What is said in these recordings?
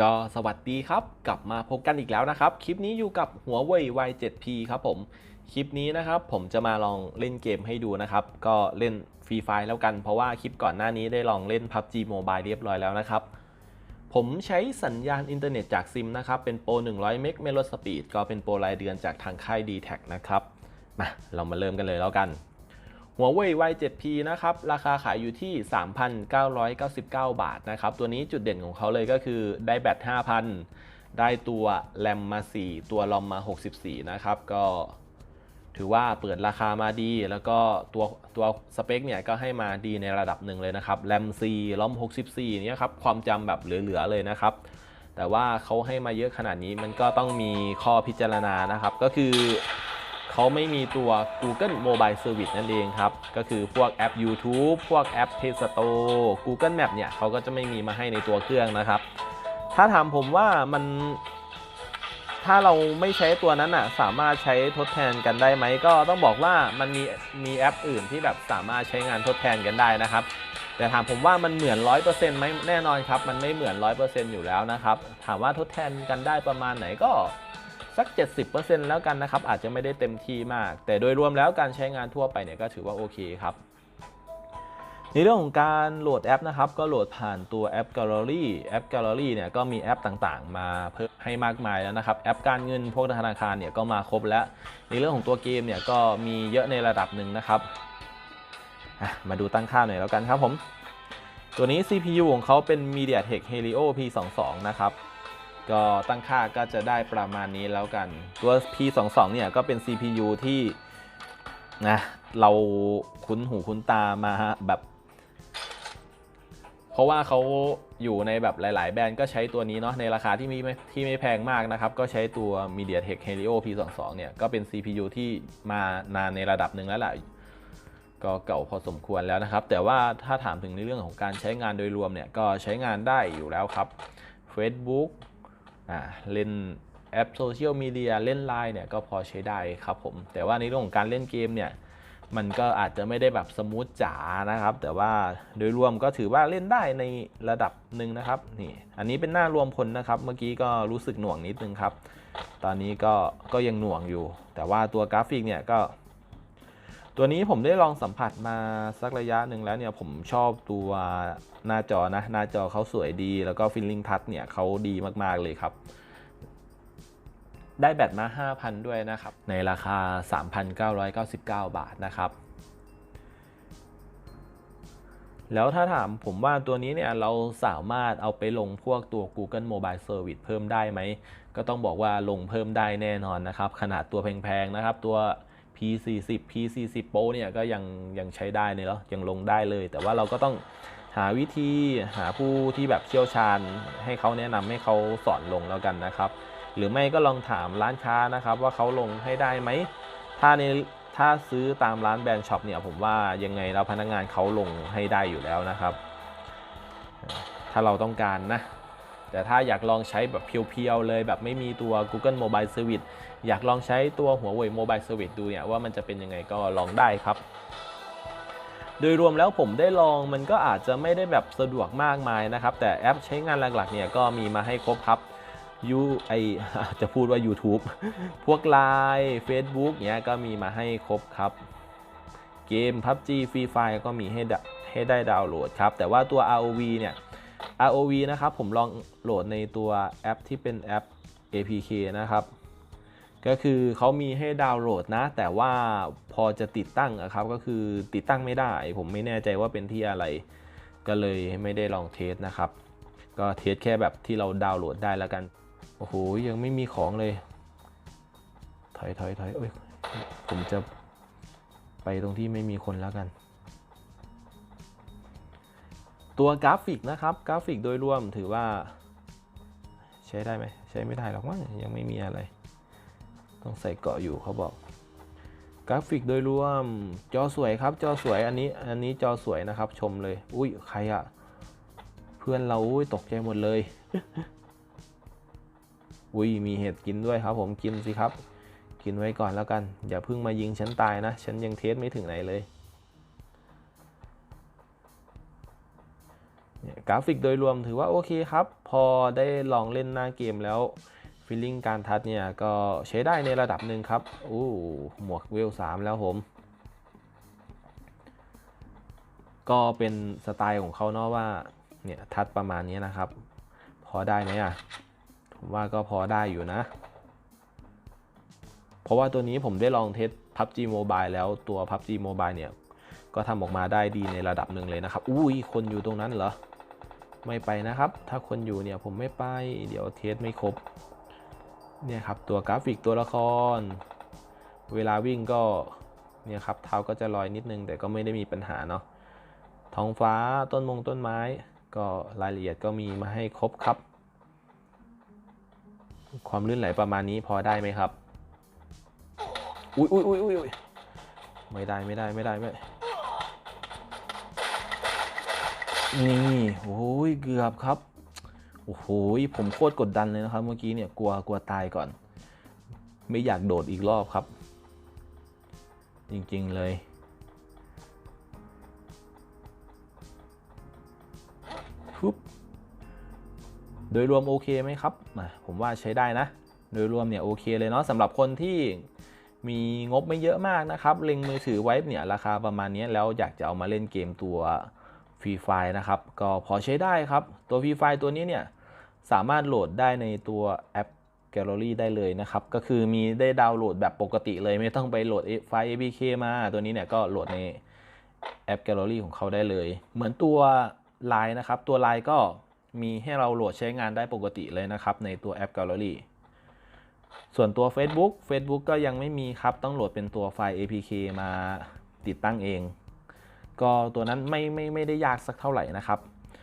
ก็สวัสดีครับ กลับมาพบกันอีกแล้วนะครับ คลิปนี้อยู่กับหัวเว่ย Y7P ครับผม คลิปนี้นะครับผมจะมาลองเล่นเกมให้ดูนะครับ ก็เล่นฟรีไฟแล้วกัน เพราะว่าคลิปก่อนหน้านี้ได้ลองเล่น PUBG Mobile เรียบร้อยแล้วนะครับ ผมใช้สัญญาณอินเทอร์เน็ตจากซิมนะครับ เป็นโปร 100 เมกเมโลสปีดก็เป็นโปรรายเดือนจากทางค่าย d t แทนะครับ มาเรามาเริ่มกันเลยแล้วกัน หัวเว่ย Y7P นะครับ ราคาขายอยู่ที่ 3,999 บาทนะครับ ตัวนี้จุดเด่นของเขาเลยก็คือได้แบต 5,000 ได้ตัวแรมมา 4 ตัวลอมมา 64 นะครับ ก็ถือว่าเปิดราคามาดี แล้วก็ตัวตัวสเปคเนี่ยก็ให้มาดีในระดับหนึ่งเลยนะครับ แรม 4 ลอม 64 เนี่ยครับ ความจำแบบเหลือ ๆ เลยนะครับ แต่ว่าเขาให้มาเยอะขนาดนี้มันก็ต้องมีข้อพิจารณานะครับ ก็คือ เขาไม่มีตัว Google Mobile Service นั่นเองครับ ก็คือพวกแอป YouTube พวกแอป Play Store Google Map เนี่ยเขาก็จะไม่มีมาให้ในตัวเครื่องนะครับ ถ้าถามผมว่ามัน ถ้าเราไม่ใช้ตัวนั้นอะสามารถใช้ทดแทนกันได้ไหม ก็ต้องบอกว่ามันมีมีแอปอื่นที่แบบสามารถใช้งานทดแทนกันได้นะครับแต่ถามผมว่ามันเหมือน 100%ไหมแน่นอนครับ มันไม่เหมือน 100%อยู่แล้วนะครับ ถามว่าทดแทนกันได้ประมาณไหนก็ สัก 70%แล้วกันนะครับ อาจจะไม่ได้เต็มที่มาก แต่โดยรวมแล้วการใช้งานทั่วไปเนี่ยก็ถือว่าโอเคครับในเรื่องของการโหลดแอปนะครับ ก็โหลดผ่านตัวแอป Gallery แอป Gallery เนี่ยก็มีแอปต่างๆ มาเพิ่มให้มากมายแล้วนะครับ แอปการเงินพวกธนาคารเนี่ยก็มาครบแล้ว ในเรื่องของตัวเกมเนี่ยก็มีเยอะในระดับหนึ่งนะครับ มาดูตั้งค่าหน่อยแล้วกันครับผม ตัวนี้ CPU ของเขาเป็น MediaTek Helio P22 นะครับ ก็ตั้งค่าก็จะได้ประมาณนี้แล้วกัน ตัว P22 เนี่ยก็เป็น CPU ที่นะเราคุ้นหูคุ้นตามาแบบ เพราะว่าเขาอยู่ในแบบหลาย ๆ แบรนด์ก็ใช้ตัวนี้เนาะในราคาที่มีไม่ที่ไม่แพงมากนะครับ ก็ใช้ตัว MediaTek Helio P22 เนี่ยก็เป็น CPU ที่มานานในระดับหนึ่งแล้วแหละก็เก่าพอสมควรแล้วนะครับ แต่ว่าถ้าถามถึงในเรื่องของการใช้งานโดยรวมเนี่ยก็ใช้งานได้อยู่แล้วครับ Facebook เล่นแอปโซเชียลมีเดียเล่นไลน์เนี่ยก็พอใช้ได้ครับผม แต่ว่าในเรื่องของการเล่นเกมเนี่ยมันก็อาจจะไม่ได้แบบสมูทจ๋านะครับ แต่ว่าโดยรวมก็ถือว่าเล่นได้ในระดับหนึ่งนะครับนี่อันนี้เป็นหน้ารวมพลนะครับ เมื่อกี้ก็รู้สึกหน่วงนิดนึงครับ ตอนนี้ก็ก็ยังหน่วงอยู่ แต่ว่าตัวกราฟิกเนี่ยก็ ตัวนี้ผมได้ลองสัมผัสมาสักระยะหนึ่งแล้วเนี่ยผมชอบตัวหน้าจอนะ หน้าจอเขาสวยดี แล้วก็ฟิลลิ่งทัชเนี่ยเขาดีมากๆเลยครับ ได้แบตมา 5,000 ด้วยนะครับ ในราคา 3,999 บาทนะครับ แล้วถ้าถามผมว่าตัวนี้เนี่ยเราสามารถเอาไปลงพวกตัว Google Mobile Service เพิ่มได้ไหม ก็ต้องบอกว่าลงเพิ่มได้แน่นอนนะครับ ขนาดตัวแพงๆนะครับตัว P40 P40 Pro เนี่ยก็ยังยังใช้ได้เนี่ยเนาะยังลงได้เลย แต่ว่าเราก็ต้องหาวิธีหาผู้ที่แบบเชี่ยวชาญ ให้เขาแนะนำให้เขาสอนลงแล้วกันนะครับ หรือไม่ก็ลองถามร้านค้านะครับว่าเขาลงให้ได้ไหมถ้าในถ้าซื้อตามร้านแบรนด์ช็อปเนี่ยผมว่ายังไงแล้วพนักงานเขาลงให้ได้อยู่แล้วนะครับ ถ้าเราต้องการนะ แต่ถ้าอยากลองใช้แบบเพียวๆเลยแบบไม่มีตัว Google Mobile Service อยากลองใช้ตัวหัวเว่ย Mobile Service ดูเนี่ยว่ามันจะเป็นยังไงก็ลองได้ครับ โดยรวมแล้วผมได้ลองมันก็อาจจะไม่ได้แบบสะดวกมากมายนะครับ แต่แอปใช้งานหลักๆเนี่ยก็มีมาให้ครบครับยูไอจะพูดว่า YouTube พวก Line Facebook เนี้ยก็มีมาให้ครบครับ เกม PUBG Free Fire ก็มีให้ให้ได้ดาวน์โหลดครับ แต่ว่าตัว ROV เนี่ย ROV นะครับ ผมลองโหลดในตัวแอปที่เป็นแอป APK นะครับ ก็คือเขามีให้ดาวน์โหลดนะ แต่ว่าพอจะติดตั้งอะครับ ก็คือติดตั้งไม่ได้ ผมไม่แน่ใจว่าเป็นที่อะไร ก็เลยไม่ได้ลองเทสนะครับ ก็เทสแค่แบบที่เราดาวน์โหลดได้แล้วกัน โอ้โห ยังไม่มีของเลย ถอยถอยถอยเอ้ย ผมจะไปตรงที่ไม่มีคนแล้วกัน ตัวกราฟิกนะครับกราฟิกโดยรวมถือว่า ใช้ได้ไหมใช้ไม่ได้หรอกมั้งยังไม่มีอะไร ต้องใส่เกาะอยู่เขาบอก กราฟิกโดยรวมจอสวยครับ จอสวยอันนี้อันนี้จอสวยนะครับ ชมเลย อุ้ยใครอะเพื่อนเราอุ้ยตกใจหมดเลยอุ้ยมีเห็ดกินด้วยครับ ผมกินสิครับ กินไว้ก่อนแล้วกัน อย่าเพิ่งมายิงฉันตายนะ ฉันยังเทสไม่ถึงไหนเลย กราฟิกโดยรวมถือว่าโอเคครับ พอได้ลองเล่นหน้าเกมแล้วฟีลลิ่งการทัดเนี่ยก็ใช้ได้ในระดับหนึ่งครับอู้หมวกเวลสามแล้วผม ก็เป็นสไตล์ของเขาเนาะว่าเนี่ยทัดประมาณนี้นะครับ พอได้ไหมอะผมว่าก็พอได้อยู่นะ เพราะว่าตัวนี้ผมได้ลองเทส PUBG Mobile แล้วตัว PUBG Mobile เนี่ย ก็ทำออกมาได้ดีในระดับหนึ่งเลยนะครับ อุ้ยคนอยู่ตรงนั้นเหรอ ไม่ไปนะครับ ถ้าคนอยู่เนี่ยผมไม่ไป เดี๋ยวเทสไม่ครบ เนี่ยครับตัวกราฟิกตัวละคร เวลาวิ่งก็ เนี่ยครับเท้าก็จะลอยนิดนึง แต่ก็ไม่ได้มีปัญหาเนาะ ท้องฟ้าต้นมงต้นไม้ ก็รายละเอียดก็มีมาให้ครบครับ ความลื่นไหลประมาณนี้พอได้ไหมครับ อุ้ยอุ้ยอุ้ยอุ้ยอุ๊ยไม่ได้ไม่ได้ไม่ได้ไม่ นี่โอ้ยเกือบครับ โอ้โหผมโคตรกดดันเลยนะครับ เมื่อกี้เนี่ยกลัวกลัวตายก่อน ไม่อยากโดดอีกรอบครับ จริงๆเลยปุ๊บโดยรวมโอเคไหมครับ ผมว่าใช้ได้นะ โดยรวมเนี่ยโอเคเลยเนาะสำหรับคนที่มีงบไม่เยอะมากนะครับ เล็งมือถือไว้เนี่ยราคาประมาณนี้แล้วอยากจะเอามาเล่นเกมตัว ฟรีไฟนะครับ ก็พอใช้ได้ครับ ตัวฟรีไฟตัวนี้เนี่ยสามารถโหลดได้ในตัวแอป Gallery ได้เลยนะครับ ก็คือมีได้ดาวน์โหลดแบบปกติเลยไม่ต้องไปโหลดไฟล์ APK มา ตัวนี้เนี่ยก็โหลดในแอป Gallery ของเขาได้เลย เหมือนตัว Line นะครับ ตัว Line ก็มีให้เราโหลดใช้งานได้ปกติเลยนะครับ ในตัวแอป Gallery ส่วนตัว Facebook Facebook ก็ยังไม่มีครับ ต้องโหลดเป็นตัวไฟล์ APK มาติดตั้งเอง ก็ตัวนั้นไม่ไม่ไม่ได้ยากสักเท่าไหร่นะครับ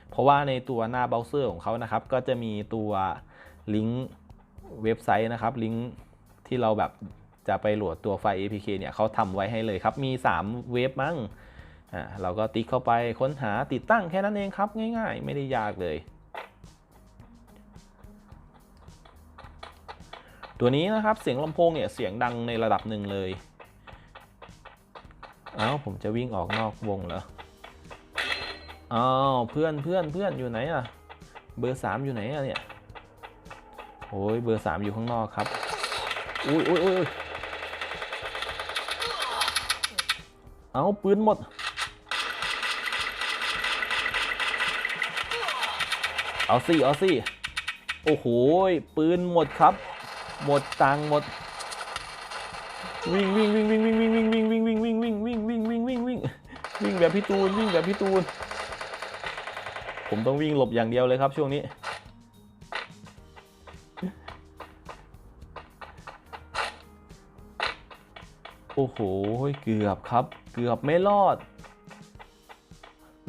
เพราะว่าในตัวหน้าเบราว์เซอร์ของเขานะครับ ก็จะมีตัวลิงก์เว็บไซต์นะครับลิงก์ที่เราแบบจะไปโหลดตัวไฟล์ APK เนี่ยเขาทำไว้ให้เลยครับ มี 3 เว็บมั้งอ่าเราก็ติ๊กเข้าไปค้นหาติดตั้งแค่นั้นเองครับ ง่ายๆ ไม่ได้ยากเลย ตัวนี้นะครับเสียงลำโพงเนี่ยเสียงดังในระดับหนึ่งเลย เอ้าผมจะวิ่งออกนอกวงเหรออ้าวเพื่อนเพื่อนเพื่อนอยู่ไหนอะเบอร์สามอยู่ไหนอะเนี่ยโอ้ยเบอร์สามอยู่ข้างนอกครับ อุ้ยอุ้ยอุ้ยเอาปืนหมด เอาสิเอาสิโอ้โหปืนหมดครับ หมดตังค์หมด วิ่งวิ่งวิ่งวิ่งวิ่งวิ่งวิ่งวิ่งวิ่งวิ่งวิ่งวิ่งวิ่งวิ่งวิ่งวิ่งวิ่งวิ่งแบบพี่ตูนวิ่งแบบพี่ตูน ผมต้องวิ่งหลบอย่างเดียวเลยครับช่วงนี้ โอ้โหเกือบครับ เกือบไม่รอด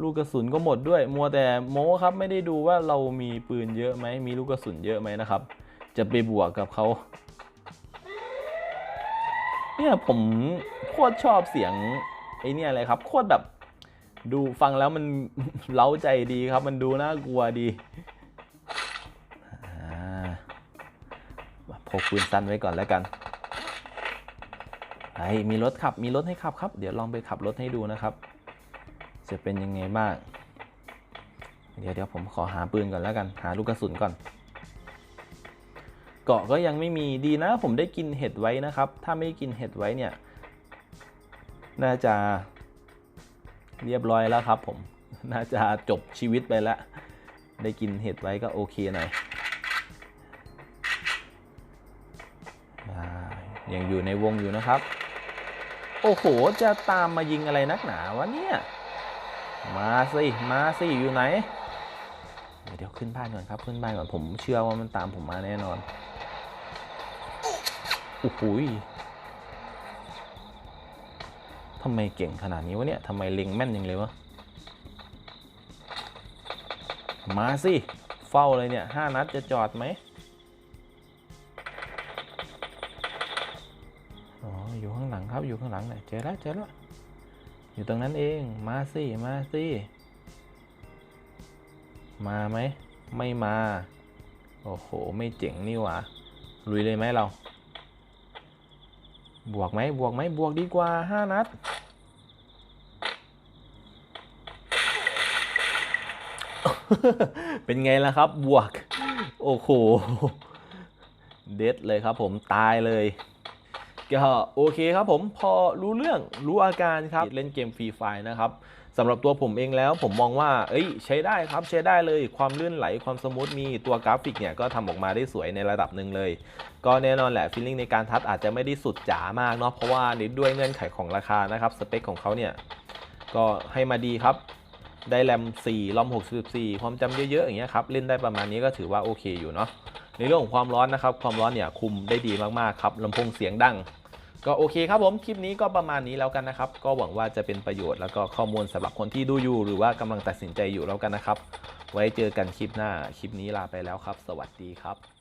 ลูกกระสุนก็หมดด้วย มัวแต่โม้ครับไม่ได้ดูว่าเรามีปืนเยอะไหมมีลูกกระสุนเยอะไหมนะครับ จะไปบวกกับเขา เนี่ยผมโคตรชอบเสียงไอ้เนี่ยเลยครับโคตรแบบดูฟังแล้วมันเล้าใจดีครับ มันดูน่ากลัวดีอ่าพกปืนสั้นไว้ก่อนแล้วกันไอ้มีรถขับมีรถให้ขับครับ เดี๋ยวลองไปขับรถให้ดูนะครับ จะเป็นยังไงบ้าง เดี๋ยวเดี๋ยวผมขอหาปืนก่อนแล้วกัน หาลูกกระสุนก่อน เกาะก็ยังไม่มีดีนะ ผมได้กินเห็ดไว้นะครับ ถ้าไม่กินเห็ดไว้เนี่ย น่าจะเรียบร้อยแล้วครับ ผม น่าจะจบชีวิตไปแล้ว ได้กินเห็ดไว้ก็โอเคหน่อยอ่ายังอยู่ในวงอยู่นะครับ โอ้โห จะตามมายิงอะไรนักหนาวะเนี่ย มาสิ มาสิ อยู่ไหน เดี๋ยวขึ้นบ้านก่อนครับ ขึ้นบ้านก่อน ผมเชื่อว่ามันตามผมมาแน่นอน อ้โหทำไมเก่งขนาดนี้วะเนี่ยทำไมเล็งแม่นยังเลยวะ มาสิ เฝ้าเลยเนี่ยห้านัดจะจอดไหมอ๋อ อยู่ข้างหลังครับ อยู่ข้างหลังเนี่ยเจอแล้วเจอแล้ว อยู่ตรงนั้นเอง มาสิ มาสิ มาไหม ไม่มา โอ้โห ไม่เจ๋งนี่หว่าลุยเลยไหมเรา บวกไหมบวกไหมบวกดีกว่าห้านัด เป็นไงล่ะครับ บวก โอ้โห เด็ดเลยครับผมตายเลย ก็โอเคครับผมพอรู้เรื่องรู้อาการครับเล่นเกมฟรีไฟนะครับสำหรับตัวผมเองแล้วผมมองว่า เอ้ย ใช้ได้ครับใช้ได้เลยความลื่นไหลความสมูทมีตัวกราฟิกเนี่ยก็ทำออกมาได้สวยในระดับหนึ่งเลย ก็แน่นอนแหละฟีลลิ่งในการทัดอาจจะไม่ได้สุดจ๋ามากเนาะเพราะว่าด้วยเงื่อนไขของราคานะครับสเปคของเขาเนี่ยก็ให้มาดีครับได้แรม4รอม64 ความจำเยอะๆอย่างเงี้ยครับเล่นได้ประมาณนี้ก็ถือว่าโอเคอยู่เนาะ ในเรื่องของความร้อนนะครับ ความร้อนเนี่ยคุมได้ดีมากๆครับลำโพงเสียงดัง ก็โอเคครับผมคลิปนี้ก็ประมาณนี้แล้วกันนะครับ ก็หวังว่าจะเป็นประโยชน์แล้วก็ข้อมูลสำหรับคนที่ดูอยู่ หรือว่ากำลังตัดสินใจอยู่แล้วกันนะครับ ไว้เจอกันคลิปหน้าคลิปนี้ลาไปแล้วครับ สวัสดีครับ